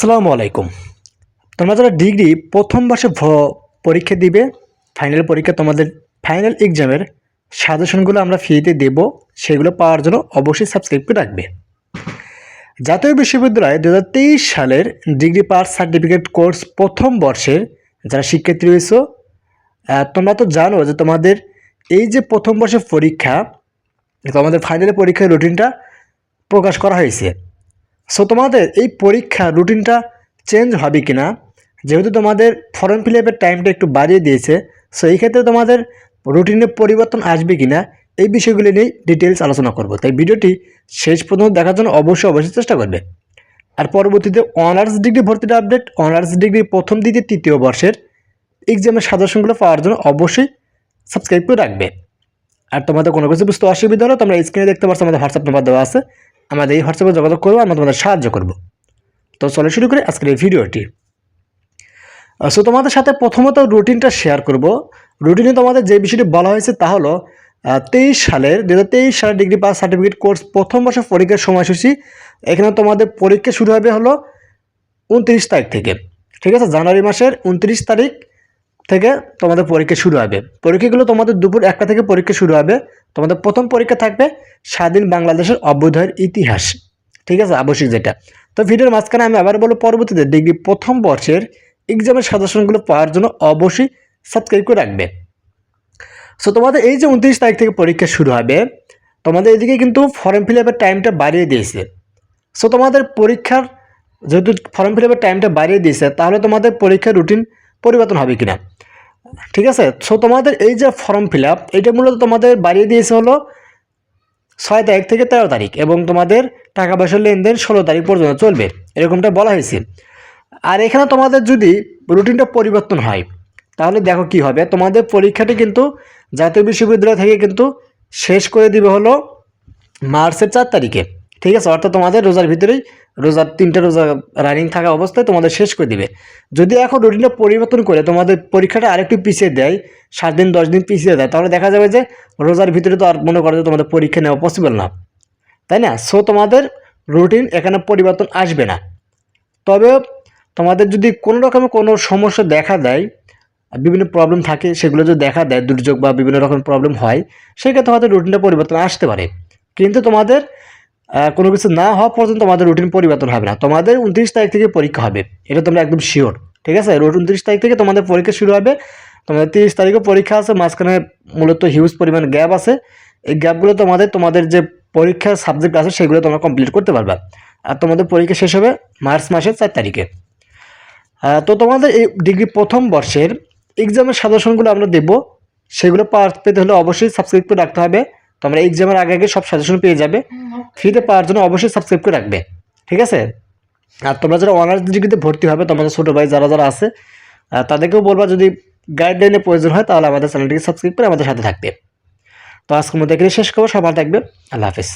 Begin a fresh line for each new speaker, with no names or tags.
আসসালামু আলাইকুম। তোমরা যারা ডিগ্রি প্রথম বর্ষে পরীক্ষা দিবে ফাইনাল পরীক্ষা তোমাদের ফাইনাল এক্সামের সাজেশনগুলো আমরা ফ্রিতে দেব, সেগুলো পাওয়ার জন্য অবশ্যই সাবস্ক্রাইব করে রাখবে। জাতীয় বিশ্ববিদ্যালয় দু সালের ডিগ্রি পাস সার্টিফিকেট কোর্স প্রথম বর্ষের যারা শিক্ষার্থী রয়েছে তোমরা তো জানো যে তোমাদের এই যে প্রথম বর্ষের পরীক্ষা, তোমাদের ফাইনাল পরীক্ষার রুটিনটা প্রকাশ করা হয়েছে। সো তোমাদের এই পরীক্ষা রুটিনটা চেঞ্জ হবে কি না যেহেতু তোমাদের ফর্ম ফিল আপের টাইমটা একটু বাড়িয়ে দিয়েছে সো এই ক্ষেত্রে তোমাদের রুটিনে পরিবর্তন আসবে কি না এই বিষয়গুলি নিয়ে ডিটেলস আলোচনা করব। তাই ভিডিওটি শেষ পর্যন্ত দেখার জন্য অবশ্যই অবশ্যই চেষ্টা করবে। আর পরবর্তীতে অনার্স ডিগ্রি ভর্তির আপডেট অনার্স ডিগ্রি প্রথম, দ্বিতীয়, তৃতীয় বর্ষের এক্সামের সাজেশনগুলো পাওয়ার জন্য অবশ্যই সাবস্ক্রাইব করে রাখবে। আর তোমাদের কোনো কিছু বুঝতে অসুবিধা হলে তোমরা স্ক্রিনে দেখতে পাচ্ছ আমাদের হোয়াটসঅ্যাপ নাম্বার দেওয়া আছে। আমাদের এই হোয়াটসঅ্যাপে যোগাযোগ করব, আমরা তোমাদের সাহায্য করব। তো চলে শুরু করি আজকের এই ভিডিওটি। সো তোমাদের সাথে প্রথমত রুটিনটা শেয়ার করব। রুটিনে তোমাদের যে বিষয়টি বলা হয়েছে তা হলো তেইশ সালের দু তেইশ সালের ডিগ্রি পাস সার্টিফিকেট কোর্স প্রথম বর্ষের পরীক্ষার সময়সূচি। এখানে তোমাদের পরীক্ষা শুরু হবে হলো উনত্রিশ তারিখ থেকে। ঠিক আছে? জানুয়ারি মাসের উনত্রিশ তারিখ থেকে তোমাদের পরীক্ষা শুরু হবে। পরীক্ষাগুলো তোমাদের দুপুর একটা থেকে পরীক্ষা শুরু হবে। তোমাদের প্রথম পরীক্ষা থাকবে স্বাধীন বাংলাদেশের অভ্যুদয়ের ইতিহাস। ঠিক আছে? আবশ্যিক যেটা। তো ভিডিওর মাঝখানে আমি আবার বলব, পরবর্তীতে ডিগ্রি প্রথম বর্ষের এক্সামের সাজেশনগুলো পাওয়ার জন্য অবশ্যই সাবস্ক্রাইব করে রাখবে। সো তোমাদের এই যে উনত্রিশ তারিখ থেকে পরীক্ষা শুরু হবে, তোমাদের এদিকে কিন্তু ফর্ম ফিল আপের টাইমটা বাড়িয়ে দিয়েছে। সো তোমাদের পরীক্ষার যেহেতু ফর্ম ফিল আপের টাইমটা বাড়িয়ে দিয়েছে, তাহলে তোমাদের পরীক্ষার রুটিন পরিবর্তন হবে কিনা? ঠিক আছে? সো তোমাদের এই যে ফর্ম ফিল আপ এটা মূলত তোমাদের বাড়িয়ে দিয়েছে হলো ছয় তারিখ থেকে তেরো তারিখ এবং তোমাদের টাকা পয়সার লেনদেন ষোলো তারিখ পর্যন্ত চলবে। এরকমটা বলা হয়েছে। আর এখানে তোমাদের যদি রুটিনটা পরিবর্তন হয়, তাহলে দেখো কি হবে। তোমাদের পরীক্ষাটি কিন্তু জাতীয় বিশ্ববিদ্যালয় থেকে কিন্তু শেষ করে দিবে হলো মার্চের চার তারিখে। ঠিক আছে? অর্থাৎ তোমাদের রোজার ভিতরেই রোজার তিনটা রোজা রানিং থাকা অবস্থায় তোমাদের শেষ করে দিবে। যদি এখন রুটিনটা পরিবর্তন করে তোমাদের পরীক্ষাটা আরেকটু পিছিয়ে দেয়, সাত দিন, দশ দিন পিছিয়ে দেয়, তাহলে দেখা যাবে যে রোজার ভিতরে তো আর মনে করো যে তোমাদের পরীক্ষা নেওয়া পসিবল না। তাই না? সো তোমাদের রুটিন এখানে পরিবর্তন আসবে না। তবে তোমাদের যদি কোনো রকমের কোনো সমস্যা দেখা দেয়, বিভিন্ন প্রবলেম থাকে, সেগুলো যদি দেখা দেয়, দুর্যোগ বা বিভিন্ন রকম প্রবলেম হয়, সেক্ষেত্রে তোমাদের রুটিনটা পরিবর্তন আসতে পারে। কিন্তু তোমাদের কোনো কিছু না হওয়া পর্যন্ত তোমাদের রুটিন পরিবর্তন হবে না। তোমাদের উনত্রিশ তারিখ থেকে পরীক্ষা হবে। এটা তোমরা একদম শিওর ঠিক আছে? উনত্রিশ তারিখ থেকে তোমাদের পরীক্ষা শুরু হবে। তোমাদের তিরিশ তারিখে পরীক্ষা আছে, মাঝখানে মূলত হিউজ পরিমাণ গ্যাপ আছে। এই গ্যাপগুলো তোমাদের তোমাদের যে পরীক্ষার সাবজেক্ট আছে, সেগুলো তোমরা কমপ্লিট করতে পারবে। আর তোমাদের পরীক্ষা শেষ হবে মার্চ মাসের চার তারিখে। তো তোমাদের এই ডিগ্রি প্রথম বর্ষের এক্সামের সাজেশনগুলো আমরা দেবো। সেগুলো পাওয়ার পেতে হলে অবশ্যই সাবস্ক্রাইব করে রাখতে হবে। তোমরা এক্সামের আগে আগে সব সাজেশন পেয়ে যাবে। ফ্রিতে পাওয়ার জন্য অবশ্যই সাবস্ক্রাইব করে রাখবে, ঠিক আছে? আর তোমরা যারা অনার্স ডিগ্রিতে ভর্তি হবে, তোমাদের ছোটো ভাই যারা যারা আছে তাদেরকেও বলবা যদি গাইডলাইনের প্রয়োজন হয়, তাহলে আমাদের চ্যানেলটিকে সাবস্ক্রাইব করে আমাদের সাথে থাকবে। তো আজকের মধ্যে এখানে শেষ করব সবার থাকবে, আল্লাহ হাফিজ।